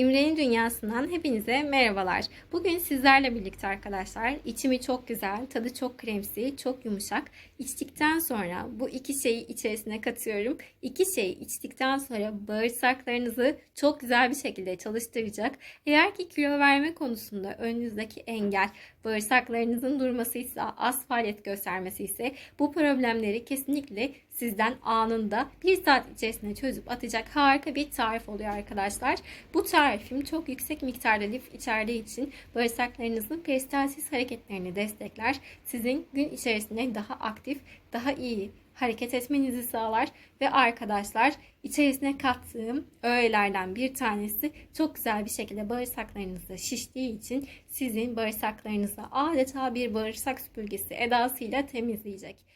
İmre'nin dünyasından hepinize merhabalar. Bugün sizlerle birlikte arkadaşlar içimi çok güzel, tadı çok kremsi, çok yumuşak. İçtikten sonra bu iki şeyi içerisine katıyorum. İki şeyi içtikten sonra bağırsaklarınızı çok güzel bir şekilde çalıştıracak. Eğer ki kilo verme konusunda önünüzdeki engel bağırsaklarınızın durması ise, az faaliyet göstermesi ise bu problemleri kesinlikle sizden anında bir saat içerisinde çözüp atacak harika bir tarif oluyor arkadaşlar. Bu tarifim çok yüksek miktarda lif içerdiği için bağırsaklarınızın peristalsis hareketlerini destekler. Sizin gün içerisinde daha aktif, daha iyi hareket etmenizi sağlar ve arkadaşlar içerisine kattığım öğelerden bir tanesi çok güzel bir şekilde bağırsaklarınızda şiştiği için sizin bağırsaklarınızı adeta bir bağırsak süpürgesi edasıyla temizleyecek.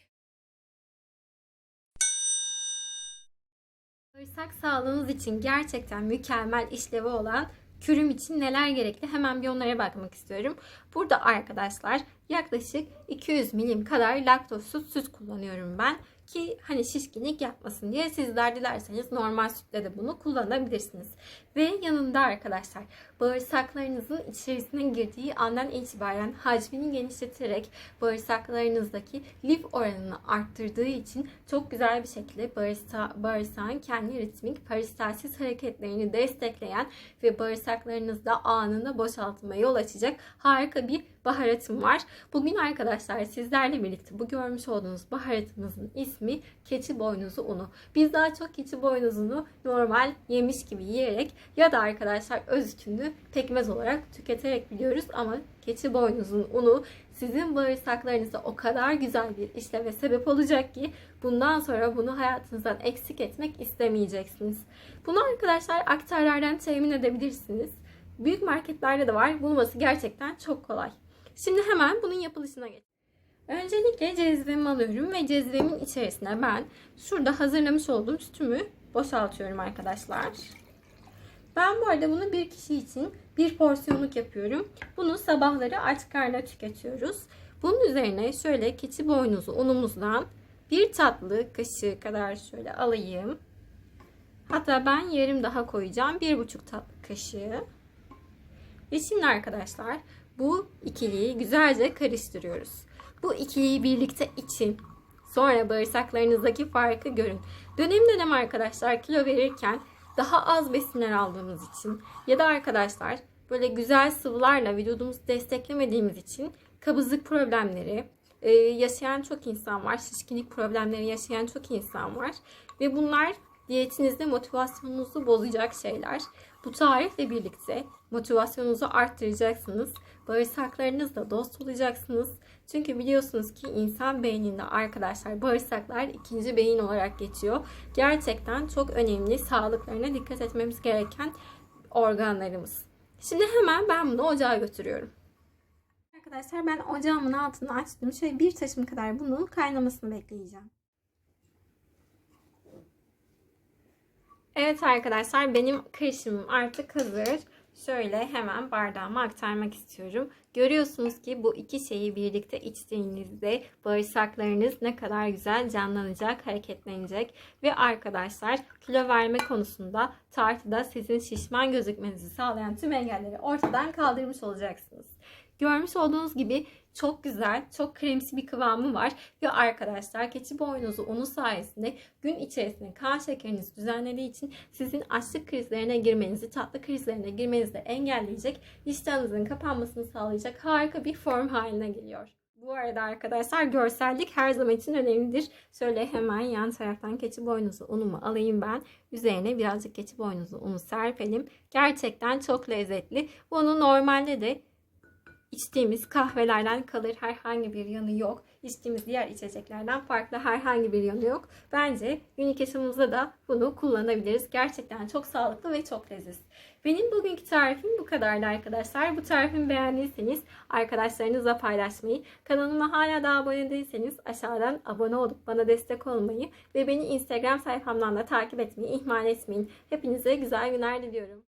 Bağırsak sağlığınız için gerçekten mükemmel işlevi olan kürüm için neler gerekli hemen bir onlara bakmak istiyorum. Burada arkadaşlar yaklaşık 200 milim kadar laktozsuz süt kullanıyorum ben ki hani şişkinlik yapmasın diye sizler dilerseniz normal sütle de bunu kullanabilirsiniz. Ve yanında arkadaşlar bağırsaklarınızın içerisine girdiği andan itibaren hacmini genişleterek bağırsaklarınızdaki lif oranını arttırdığı için çok güzel bir şekilde bağırsa, bağırsağın kendi ritmik peristalsis hareketlerini destekleyen ve bağırsaklarınızda anında boşaltmaya yol açacak harika bir baharatım var. Bugün arkadaşlar sizlerle birlikte bu görmüş olduğunuz baharatımızın ismi keçi boynuzu unu. Biz daha çok keçi boynuzunu normal yemiş gibi yiyerek ya da arkadaşlar özütünü pekmez olarak tüketerek biliyoruz ama keçi boynuzun unu sizin bağırsaklarınıza o kadar güzel bir işleve sebep olacak ki bundan sonra bunu hayatınızdan eksik etmek istemeyeceksiniz. Bunu arkadaşlar aktarlardan temin edebilirsiniz. Büyük marketlerde de var. Bulması gerçekten çok kolay. Şimdi hemen bunun yapılışına geç. Öncelikle cezvemi alıyorum ve cezvemin içerisine ben şurada hazırlamış olduğum sütümü boşaltıyorum arkadaşlar. Ben bu arada bunu bir kişi için bir porsiyonluk yapıyorum. Bunu sabahları aç karnına tüketiyoruz. Bunun üzerine şöyle keçi boynuzu unumuzdan bir tatlı kaşığı kadar şöyle alayım. Hatta ben yarım daha koyacağım. Bir buçuk tatlı kaşığı. Ve şimdi arkadaşlar bu ikiliyi güzelce karıştırıyoruz. Bu ikiliyi birlikte için. Sonra bağırsaklarınızdaki farkı görün. Dönem dönem arkadaşlar kilo verirken daha az besinler aldığımız için ya da arkadaşlar böyle güzel sıvılarla vücudumuzu desteklemediğimiz için kabızlık problemleri e, yaşayan çok insan var. Şişkinlik problemleri yaşayan çok insan var. Ve bunlar diyetinizde motivasyonunuzu bozacak şeyler. Bu tarifle birlikte motivasyonunuzu arttıracaksınız. Bağırsaklarınızla dost olacaksınız. Çünkü biliyorsunuz ki insan beyninde arkadaşlar bağırsaklar ikinci beyin olarak geçiyor. Gerçekten çok önemli sağlıklarına dikkat etmemiz gereken organlarımız. Şimdi hemen ben bunu ocağa götürüyorum. Arkadaşlar ben ocağımın altını açtım. Şöyle bir taşım kadar bunun kaynamasını bekleyeceğim. Evet arkadaşlar benim karışımım artık hazır. Şöyle hemen bardağıma aktarmak istiyorum. Görüyorsunuz ki bu iki şeyi birlikte içtiğinizde bağırsaklarınız ne kadar güzel canlanacak, hareketlenecek. Ve arkadaşlar kilo verme konusunda tartıda sizin şişman gözükmenizi sağlayan tüm engelleri ortadan kaldırmış olacaksınız. Görmüş olduğunuz gibi çok güzel, çok kremsi bir kıvamı var. Ve arkadaşlar keçi boynuzu unu sayesinde gün içerisinde kan şekerinizi düzenlediği için sizin açlık krizlerine girmenizi, tatlı krizlerine girmenizi de engelleyecek, iştahınızın kapanmasını sağlayacak harika bir form haline geliyor. Bu arada arkadaşlar görsellik her zaman için önemlidir. Şöyle hemen yan taraftan keçi boynuzu unumu alayım ben. Üzerine birazcık keçi boynuzu unu serpelim. Gerçekten çok lezzetli. Bunu normalde de içtiğimiz kahvelerden kalır herhangi bir yanı yok. İçtiğimiz diğer içeceklerden farklı herhangi bir yanı yok. Bence günlük yaşamımızda da bunu kullanabiliriz. Gerçekten çok sağlıklı ve çok leziz. Benim bugünkü tarifim bu kadardı arkadaşlar. Bu tarifimi beğendiyseniz arkadaşlarınızla paylaşmayı, kanalıma hala daha abone değilseniz aşağıdan abone olup bana destek olmayı ve beni Instagram sayfamdan da takip etmeyi ihmal etmeyin. Hepinize güzel günler diliyorum.